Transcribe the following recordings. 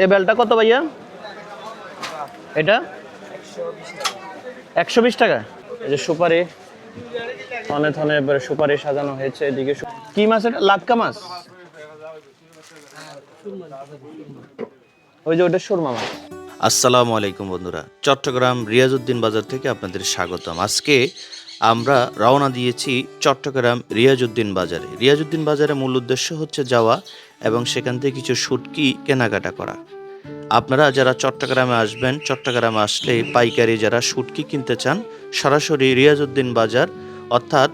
এ বেলটা কত ভাইয়া? এটা? একশো বিশ টাকা। এই যে সুপারি। থনে থনে সুপারি সাজানো হয়েছে এদিকে কি মাছ এটা? লাক্কা মাছ? ওই যে ওটা সুরমা মাছ। আসসালামু আলাইকুম বন্ধুরা। চট্টগ্রাম রিয়াজউদ্দিন বাজার থেকে আপনাদের স্বাগতম। আজকে আমরা রওনা দিয়েছি চট্টগ্রাম রিয়াজুদ্দিন বাজারে। রিয়াজুদ্দিন বাজারে মূল উদ্দেশ্য হচ্ছে যাওয়া এবং সেখান থেকে কিছু সুটকি কেনাকাটা করা। আপনারা যারা চট্টগ্রামে আসবেন, চট্টগ্রামে আসলে পাইকারি যারা সুটকি কিনতে চান, সরাসরি রিয়াজুদ্দিন বাজার অর্থাৎ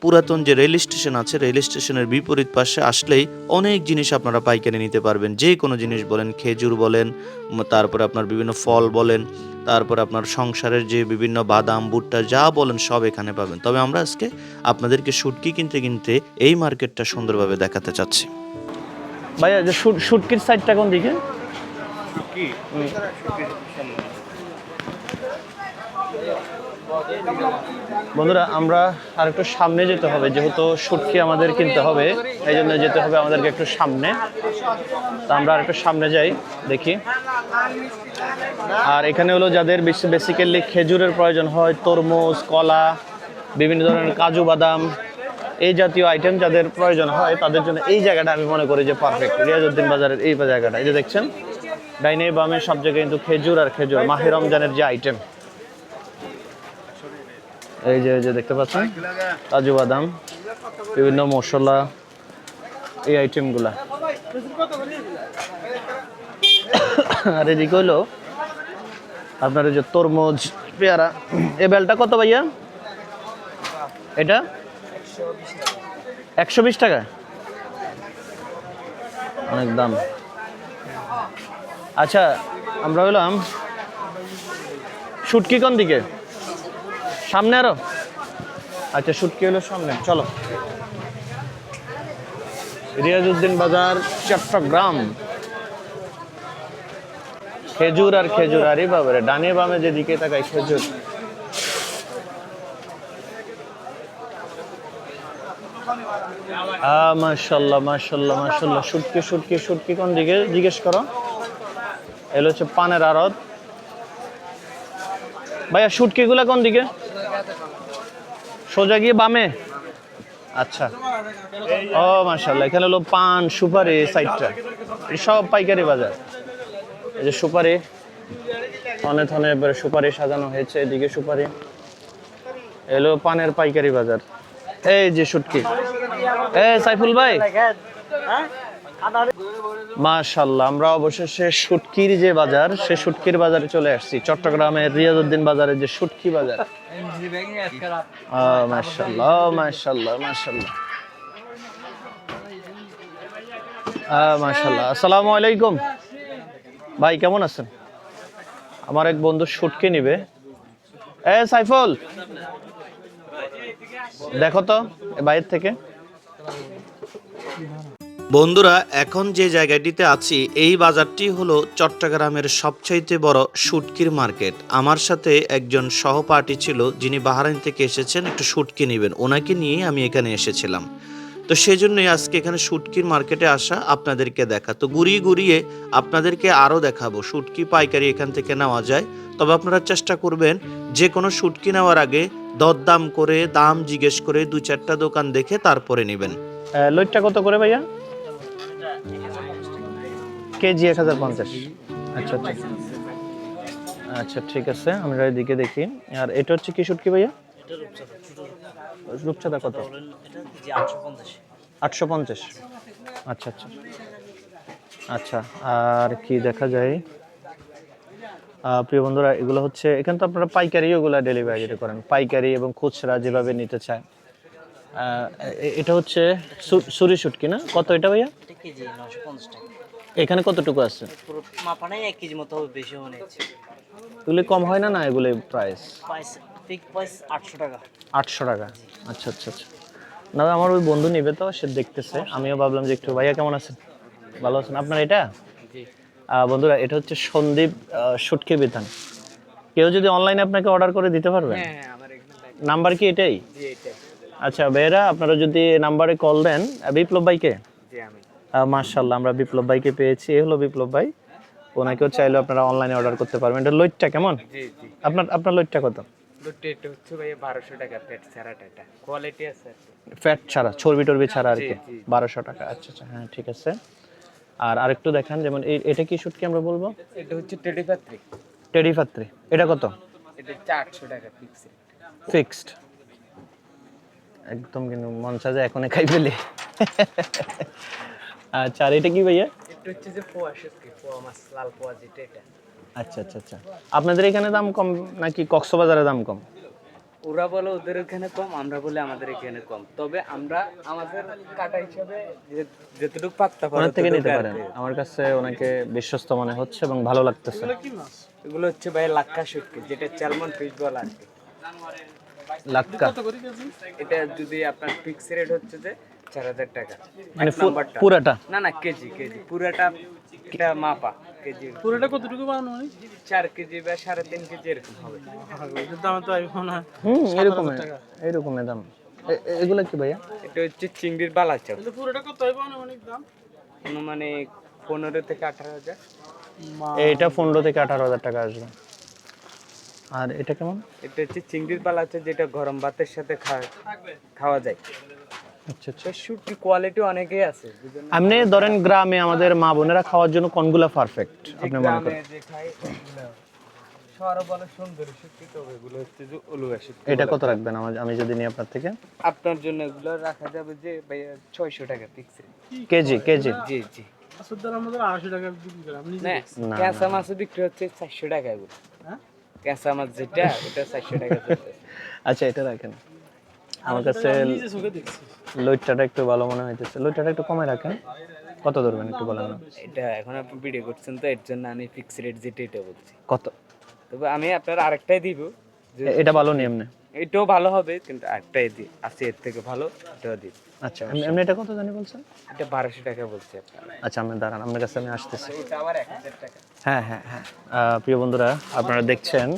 পুরাতন যে রেল স্টেশন আছে রেল স্টেশনের বিপরীত পাশে আসলেই অনেক জিনিস আপনারা পাইকারি নিতে পারবেন। যে কোনো জিনিস বলেন খেজুর বলেন তারপরে আপনার বিভিন্ন ফল বলেন তারপর আপনার সংসারের যে বিভিন্ন বাদাম ভুট্টা যা বলেন সব এখানে পাবেন। তবে আমরা আজকে আপনাদেরকে শুটকি কিনতে কিনতে এই মার্কেটটা সুন্দরভাবে দেখাতে চাচ্ছি। ভাইয়া যে শুটকির সাইডটা কোন দিকে? বন্ধুরা, আমরা আর একটু সামনে যেতে হবে, যেহেতু শুটকি আমাদের কিনতে হবে, এই জন্য যেতে হবে আমাদেরকে একটু সামনে। তা আমরা আর একটু সামনে যাই, দেখি। আর এখানে হলো যাদের বেসিক্যালি খেজুরের প্রয়োজন হয়, তরমুজ, কলা, বিভিন্ন ধরনের কাজু বাদাম, এই জাতীয় আইটেম যাদের প্রয়োজন হয়, তাদের জন্য এই জায়গাটা আমি মনে করি যে পারফেক্ট রিয়াজউদ্দিন বাজারের এই জায়গাটা, এই যে দেখছেন? ডাইনে বামে সব জায়গায় কিন্তু খেজুর আর খেজুর, মাহে রমজানের যে আইটেম এই যে এই যে দেখতে পাচ্ছেন? কাজু বাদাম, বিভিন্ন মশলা, এই আইটেমগুলা আর এদিকে হলো আপনার যে তরমুজ, পেয়ারা এ বেলটা কত ভাইয়া? এটা? একশো বিশ টাকা। অনেক দাম। আচ্ছা আমরা হলাম শুটকি কোন দিকে? সামনে আরও? আচ্ছা শুটকি হলো সামনে। চলো। রিয়াজউদ্দিন বাজার চট্টগ্রাম। খেজুর আর খেজুর, আরে বাবারে, ডানে বামে যেদিকে তাকাই খেজুর। মাশাল্লাহ মাশাল্লাহ মাশাল্লাহ। শুটকি শুটকি শুটকি কোন দিকে? জিজ্ঞেস করো। এলো হচ্ছে পানের আড়ত। ভাইয়া শুটকি গুলা কোন দিকে? সোজা গিয়ে বামে? আচ্ছা। ও মাশাল্লাহ এখানে হলো পান সুপারি সাইডটা। সব পাইকারি বাজার। এই যে সুপারি থনে থনে এবারে সুপারি সাজানো হয়েছে এদিকে সুপারি। এলো পানের পাইকারি বাজার। এই যে শুটকি। এ সাইফুল ভাই। মাশাল্লাহ আমরা অবশেষে শুটকির যে বাজার সে শুটকির বাজারে চলে আসছি। চট্টগ্রামের রিয়াজউদ্দিন বাজারের যে শুটকি বাজার। মাশাল্লাহ মাশাল্লাহ মাশাল্লাহ মাশাল্লাহ আসসালামু আলাইকুম। ভাই, কেমন আছেন? আমার এক বন্ধু শুটকি নিবে। এ, সাইফুল! দেখো তো বাইরের থেকে। বন্ধুরা, এখন যে জায়গাটিতে আছি, এই বাজারটি হলো চট্টগ্রামের সবচাইতে বড় শুটকির মার্কেট। আমার সাথে একজন সহপাঠী ছিল, যিনি বাহারাইন থেকে এসেছেন, একটু শুটকি নেবেন। ওনাকে নিয়ে আমি এখানে এসেছিলাম। তো সেজন্যই আজকে এখানে শুটকির মার্কেটে আসা আপনাদেরকে দেখা। তো ঘুরিয়ে ঘুরিয়ে আপনাদেরকে আরও দেখাবো, শুটকি পাইকারি এখান থেকে নেওয়া যায়। তবে আপনারা চেষ্টা করবেন, যে কোনো শুটকি নেওয়ার আগে দরদাম করে, দাম জিজ্ঞেস করে দু চারটা দোকান দেখে তারপরে নেবেন। লইটটা কত করে ভাইয়া? কেজি এক হাজার পঞ্চাশ। আচ্ছা আচ্ছা। আচ্ছা ঠিক আছে, আমরা এদিকে দেখি। আর এটা হচ্ছে কি শুটকি ভাইয়া? রূপচাঁদা কত? আটশো পঞ্চাশ। আচ্ছা আচ্ছা। আচ্ছা আর কি দেখা যায়? প্রিয় বন্ধুরা, এগুলো হচ্ছে, এখানে তো আপনারা পাইকারি ওগুলো ডেলিভারি করেন। পাইকারি এবং খুচরা যেভাবে নিতে এ- এটা হচ্ছে সুরি শুটকি না? কত এটা ভাইয়া? কেজি এখানে কতটুকু আছে? পুরো মাপা নাই এক কেজি মতো বেশি এগুলি কম হয় না না এগুলি প্রাইস প্রাইস পিক প্রাইস আটশো টাকা। আটশো টাকা। আচ্ছা আচ্ছা আচ্ছা। না আমার ওই বন্ধু নিবে তো সে দেখতেছে। আমিও ভাবলাম যে একটু ভাইয়া কেমন আছেন? ভালো আছেন? আপনার এটা? বন্ধুরা এটা হচ্ছে সন্দীপ শুটকি বিধান কেউ যদি অনলাইনে আপনাকে অর্ডার করে দিতে পারবেন? হ্যাঁ আমার এখানে নাম্বার কি এটাই। আচ্ছা ভাইয়েরা আপনারা যদি নাম্বারে কল দেন বিপ্লব ভাইকে? মার্শাল্লাহ আমরা বিপ্লব ভাইকে পেয়েছি। এ হলো বিপ্লব ভাই। ওনাকেও চাইলে আপনারা অনলাইনে অর্ডার করতে পারবেন। এটা লইটটা কেমন? আপনার আপনার লইটটা কত? ফ্যাট ছাড়া চর্বি টর্বি ছাড়া আর কি। বারোশো টাকা আচ্ছা আচ্ছা হ্যাঁ ঠিক আছে। আর আরেকটু দেখান যেমন এটা কি শুটকি আমরা বলব? এটা হচ্ছে টেডি পাত্রি টেডি পাত্রি এটা কত? এটা টাকা ফিক্সড একদম কিন্তু মন সাজে এখনই খাই ফেলি। আচ্ছা আর এটা কি ভাইয়া? এটা হচ্ছে যে পোয়া শুটকি পোয়া মাছ লাল পোয়া যেটা এটা। আচ্ছা আচ্ছা আচ্ছা। আপনাদের এখানে দাম কম নাকি কক্সবাজারে দাম কম? ওরা বলে ওদের এখানে কম আমরা বলে আমাদের এখানে কম। তবে আমরা আমাদের কাটা হিসাবে যতটুকু পাত্তা ওনার থেকে নিতে পারেন। আমার কাছে ওনাকে বিশ্বস্ত মনে হচ্ছে এবং ভালো লাগতেছে। এগুলো হচ্ছে ভাই লাক্কা শুটকি যেটা চালমন ফিশ বল আর কি। লাক্কা। এটা যদি আপনার ফিক্স রেট হচ্ছে যে চার হাজার টাকা। মানে। পুরাটা? না না কেজি কেজি। পুরাটা এটা মাপা কেজি। পুরোটা কতটুকু বানানো হয়? চার কেজি বা সাড়ে তিন কেজি এরকম হবে। দাম তো আইফোন হুম এরকম এরকম দাম। এগুলো কি ভাইয়া? এটা হচ্ছে চিংড়ির বালা চাপ পুরোটা কত হয় অনেক দাম? অনুমানিক পনেরো থেকে আঠারো হাজার। এইটা পনেরো থেকে আঠারো হাজার টাকা আসবে। আর এটা কেমন? এটা হচ্ছে চিংড়ির বালা চাপ যেটা গরম ভাতের সাথে খাওয়া যায়। আচ্ছা আচ্ছা। শুটকি কোয়ালিটি অনেকেই আছে আপনি ধরেন গ্রামে আমাদের মা বোনেরা খাওয়ার জন্য কোনগুলা পারফেক্ট আপনি মনে গ্রামে করেন যে খাই ওগুলো বলে সুন্দরী শুটকি তো এগুলো হচ্ছে যে অলুয়া শুটকি এটা কত রাখবেন? আমার আমি যদি নিই আপনার থেকে? আপনার জন্য এগুলো রাখা যাবে যে ভাইয়া ছয়শো টাকা ফিক্স কেজি কেজি। জি জি। আসলে আমাদের আড়াইশো টাকা বিক্রি করে নিজে না ক্যাঁচা মাছও বিক্রি হচ্ছে চারশো টাকা এগুলো। ক্যাঁচা মাছ যেটা ওটা চারশো টাকা আচ্ছা এটা রাখেন। আমার কাছে লইট্টাটা একটু ভালো মনে হইতেছে। লইট্টাটা একটু কমে রাখেন। কত ধরবেন একটু বলেন না। এটা এখন আপনি ভিডিও করছেন তো এর জন্য আমি ফিক্স রেট যেটা এটা বলছি। কত? তবে আমি আপনার আরেকটাই দিব। যে এটা ভালো নিয়ম না। এটাও ভালো হবে কিন্তু আরেকটাই দিই আছে এর থেকে ভালো এটাও দিই আচ্ছা এমনি- এমনি এটা কত জানি বলছেন? এটা বারোশো টাকা বলছি আচ্ছা আমি দাঁড়ান আপনার কাছে আমি আসতেছি। এটা আবার এক হাজার টাকা। হ্যাঁ হ্যাঁ হ্যাঁ। প্রিয় বন্ধুরা, আপনারা দেখছেন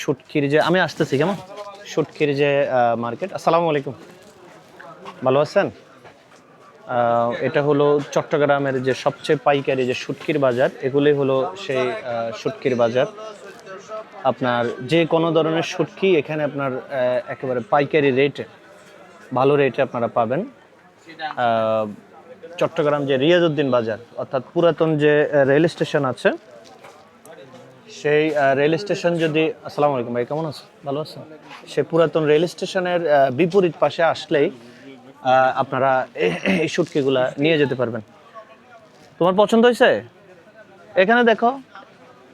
শুটকির যে আমি আসতেছি, কেমন? শুটকির যে মার্কেট। আসসালামু আলাইকুম। ভালো আছেন? এটা হলো চট্টগ্রামের যে সবচেয়ে পাইকারি যে শুটকির বাজার এগুলি হলো সেই শুটকির বাজার। আপনার যে কোনো ধরনের শুটকি এখানে আপনার একেবারে পাইকারি রেটে, ভালো রেটে আপনারা পাবেন। চট্টগ্রাম যে রিয়াজউদ্দিন বাজার, অর্থাৎ পুরাতন যে রেল স্টেশন আছে, সেই রেল স্টেশন যদি, আসসালামু আলাইকুম ভাই, কেমন আছো ভালো আছো সেই পুরাতন রেল স্টেশনের বিপরীত পাশে আসলেই আপনারা এই- শুটকিগুলা নিয়ে যেতে পারবেন। তোমার পছন্দ হয়েছে? এখানে দেখো,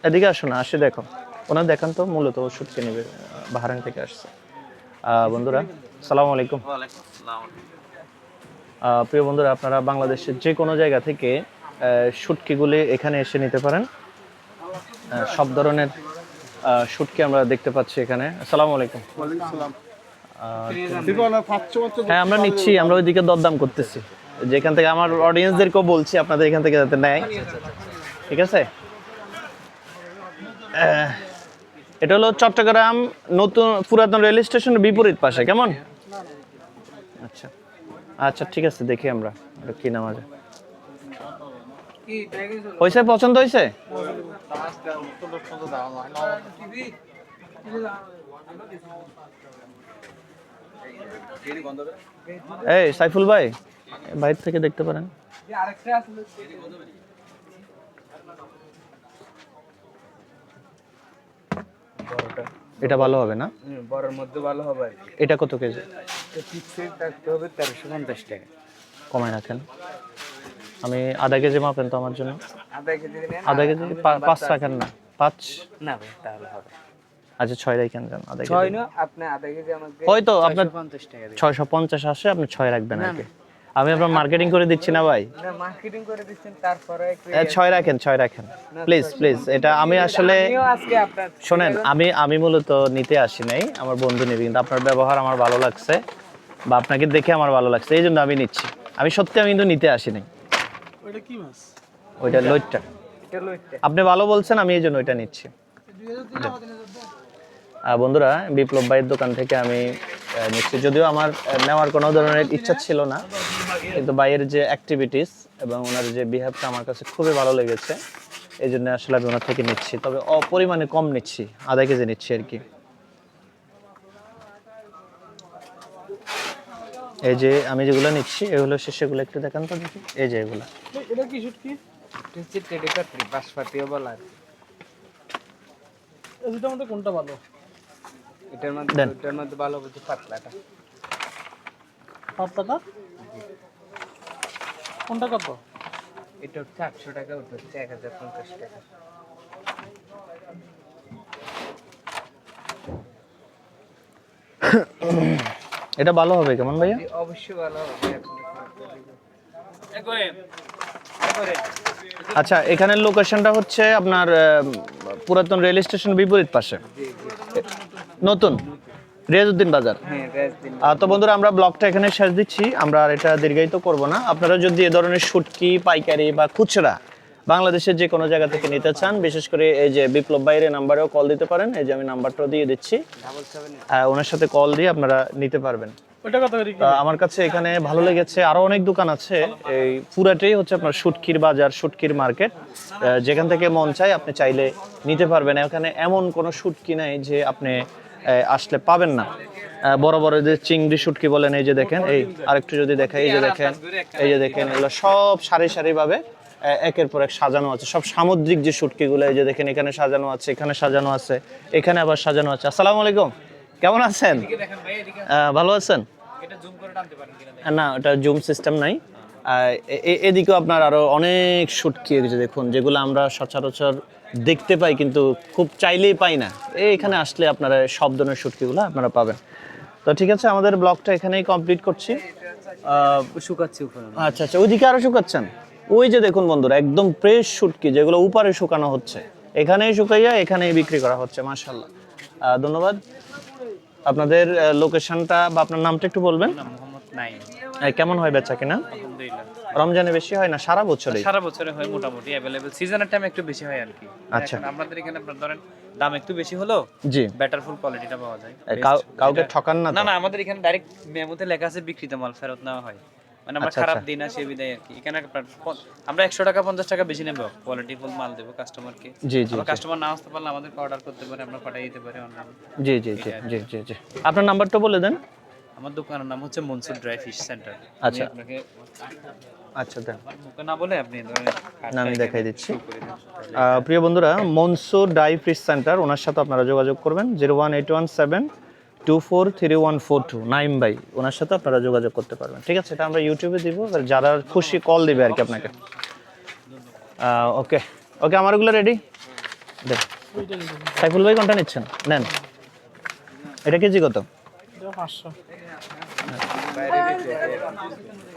এদিকে আসো না, আসে দেখো। ওনার দেখান তো, মূলত ও শুটকি নেবে বাহারান থেকে আসছে। বন্ধুরা সালাম আলাইকুম। প্রিয় বন্ধুরা আপনারা বাংলাদেশের যে কোনো জায়গা থেকে শুটকিগুলি এখানে এসে নিতে পারেন। সব ধরনের শুটকি আমরা দেখতে পাচ্ছি এখানে। আসসালামু আলাইকুম। হ্যাঁ আমরা নিচ্ছি আমরা ওইদিকে দরদাম করতেছি। যেখান থেকে আমার অডিয়েন্সদেরকেও বলছি আপনাদের এখান থেকে যাতে নেয়। ঠিক আছে? এটা হলো চট্টগ্রাম নতুন পুরাতন রেল স্টেশনের বিপরীত পাশে কেমন? আচ্ছা। আচ্ছা ঠিক আছে দেখি আমরা এটা কি নাম আছে। হয়েছে পছন্দ হয়েছে? এই সাইফুল ভাই বাইরে থেকে দেখতে পারেন। এটা ভালো হবে না? বড়ের মধ্যে ভালো হবে। এটা কত কেজি? হবে তেরোশো পঞ্চাশ টাকা। কমায় রাখেন। আমি আধা কেজি মাপেন তো আমার জন্য। আধা কেজি নেন আধা কেজি পাঁচ রাখেন না। পাঁচ? না ভাই তাহলে হবে। আচ্ছা ছয় রাখেন যান আধা ছয় কেজি। না আপনি আধা কেজি আমাকে হয়তো আপনার টাকা আসে আপনি ছয় রাখবেন আর কি আমি আপনার মার্কেটিং করে দিচ্ছি না ভাই। না মার্কেটিং করে দিচ্ছেন তারপরে ছয় রাখেন ছয় রাখেন। প্লিজ প্লিজ এটা আমি আসলে শোনেন আমি আমি মূলত নিতে আসি নাই আমার বন্ধু নেবে কিন্তু আপনার ব্যবহার আমার ভালো লাগছে বা আপনাকে দেখে আমার ভালো লাগছে এই জন্য আমি নিচ্ছি। আমি সত্যি আমি কিন্তু নিতে আসি নাই। ওইটা কি মাছ? ওইটা লইতে আপনি ভালো বলছেন আমি এই জন্য ওইটা নিচ্ছি। বন্ধুরা বিপ্লব ভাইয়ের দোকান থেকে আমি নিচ্ছি। যদিও আমার নেওয়ার কোনো ধরনের ইচ্ছা ছিল না কিন্তু ভাইয়ের যে অ্যাক্টিভিটিস এবং ওনার যে বিহেভটা আমার কাছে খুবই ভালো লেগেছে। এই জন্য আসলে আমি ওনার থেকে নিচ্ছি। তবে অপরিমাণে কম নিচ্ছি আধা কেজি নিচ্ছি আর কি। এই যে আমি যেগুলো নিচ্ছি এগুলো শেষেগুলো একটু দেখান তো দেখি। এই যে এগুলো। এটা কি শুটকি এটা টেডি পাত্রি বাঁশপাতিও বলা আর। এই দুটার মধ্যে কোনটা ভালো? এটার মধ্যে এটার মধ্যে ভালো বুঝি পাতলাটা। পাতলাটা কোনটা কত? এটা হচ্ছে আটশো টাকা ওটা হচ্ছে এক হাজার পঞ্চাশ টাকা। এটা ভালো হবে কেমন ভাইয়া? অবশ্যই ভালো হবে আচ্ছা এখানের লোকেশনটা হচ্ছে আপনার পুরাতন রেল স্টেশন বিপরীত পাশে। নতুন? রিয়াজউদ্দিন বাজার। হ্যাঁ তো বন্ধুরা আমরা ব্লগটা এখানে শেষ দিচ্ছি। আমরা আর এটা দীর্ঘায়িত করব না। আপনারা যদি এ ধরনের শুটকি পাইকারি বা খুচরা বাংলাদেশের যে কোনো জায়গা থেকে নিতে চান বিশেষ করে এই যে বিপ্লব বাইরে নাম্বারেও কল দিতে পারেন। এই যে আমি নাম্বারটাও দিয়ে দিচ্ছি। ওনার সাথে কল দিয়ে আপনারা নিতে পারবেন। আমার কাছে এখানে ভালো লেগেছে। আরও অনেক দোকান আছে। এই পুরাটাই হচ্ছে আপনার সুটকির বাজার সুটকির মার্কেট। যেখান থেকে মন চাই আপনি চাইলে নিতে পারবেন। এখানে এমন কোনো সুটকি নাই যে আপনি আসলে পাবেন না। বড় বড় যে চিংড়ি শুটকি বলেন এই যে দেখেন এই আরেকটু যদি দেখেন এই যে দেখেন এই যে দেখেন এগুলো সব সারি সারি ভাবে একের পর এক সাজানো আছে। সব সামুদ্রিক যে শুটকিগুলো এই যে দেখেন এখানে সাজানো আছে এখানে সাজানো আছে এখানে আবার সাজানো আছে। আসসালামু আলাইকুম। কেমন আছেন? ভালো আছেন? না ওটা জুম সিস্টেম নাই। এদিকেও আপনার আরও অনেক শুটকি দেখুন যেগুলো আমরা সচরাচর দেখতে পাই কিন্তু খুব চাইলেই পাই না। এই এখানে আসলে আপনারা সব ধরনের শুটকিগুলো আপনারা পাবেন। তো ঠিক আছে আমাদের ব্লগটা এখানেই কমপ্লিট করছি। শুকাচ্ছি আচ্ছা আচ্ছা ওইদিকে আরও শুকাচ্ছেন? ওই যে দেখুন বন্ধুরা একদম ফ্রেশ শুটকি যেগুলো উপরে শুকানো হচ্ছে। এখানেই শুকাইয়া এখানেই বিক্রি করা হচ্ছে মাশাল্লাহ আহ, ধন্যবাদ। আপনাদের লোকেশনটা বা আপনার নামটা একটু বলবেন? কেমন হয় বেচা কিনা? আলহামদুলিল্লাহ। রমজানে বেশি হয় না? সারা বছরই? সারা বছরে হয় মোটামুটি অ্যাভেলেবেল সিজনের টাইম একটু বেশি হয় আর কি আচ্ছা। আমাদের এখানে আপনার ধরেন দাম একটু বেশি হলো জি। বেটার ফুল কোয়ালিটিটা পাওয়া যায়। কাউকে ঠকান না না না আমাদের এখানে ডাইরেক্ট মেমোতে লেখা আছে বিক্রিত মাল ফেরত নেওয়া হয়। মানে আমরা আচ্ছা, খারাপ আচ্ছা। দিই না সে বিদায় আর কি এখানে আমরা একশো টাকা পঞ্চাশ টাকা বেশি নেব কোয়ালিটি ফুল মাল দেবো কাস্টমারকে জি জি। কাস্টমার না আসতে পারলে আমাদেরকে অর্ডার করতে পারে আমরা পাঠিয়ে দিতে পারি অনলাইনে জি জি জি জি জি জি। আপনার নাম্বারটা বলে দেন। আমার দোকানের নাম হচ্ছে মনসুর ড্রাই ফিশ সেন্টার আচ্ছা। আপনাকে আচ্ছা দেন মুখে না বলে আপনি না, আমি দেখাই দিচ্ছি। প্রিয় বন্ধুরা মনসুর ডাই ফিশ সেন্টার ওনার সাথে আপনারা যোগাযোগ করবেন। Zero one eight one seven two four three one four two nine by ওনার সাথে আপনারা যোগাযোগ করতে পারবেন। ঠিক আছে এটা আমরা ইউটিউবে দিব। এবার যারা খুশি কল দিবে আর কি আপনাকে। ওকে ওকে আমার ওগুলো রেডি দেখ। সাইফুল ভাই কোনটা নিচ্ছেন? নেন। এটা কেজি কত? পাঁচশো।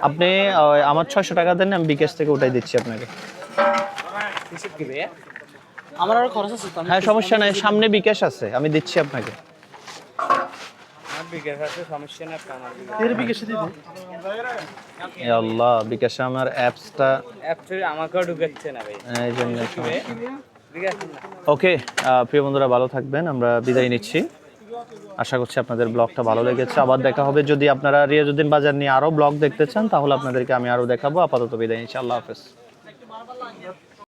আপনি আমার ছয়শো টাকা দেন আমি বিকাশ থেকে ওটাই দিচ্ছি আপনাকে। আমার আরও খরচ আছে হ্যাঁ সমস্যা নাই সামনে বিকাশ আছে আমি দিচ্ছি আপনাকে। আল্লাহ বিকাশে আমার অ্যাপসটা আমাকেও ঢুকাচ্ছে না ভাই। এই জন্য। বিঘা আছে না। ওকে প্রিয় বন্ধুরা ভালো থাকবেন আমরা বিদায় নিচ্ছি। আশা করছি আপনাদের ব্লগটা ভালো লেগেছে। আবার দেখা হবে যদি আপনারা রিয়াজুদ্দিন বাজার নিয়ে আরও ব্লগ দেখতে চান, তাহলে আপনাদেরকে আমি আরও দেখাবো। আপাতত বিদায় ইনশাল্লাহ হাফেজ।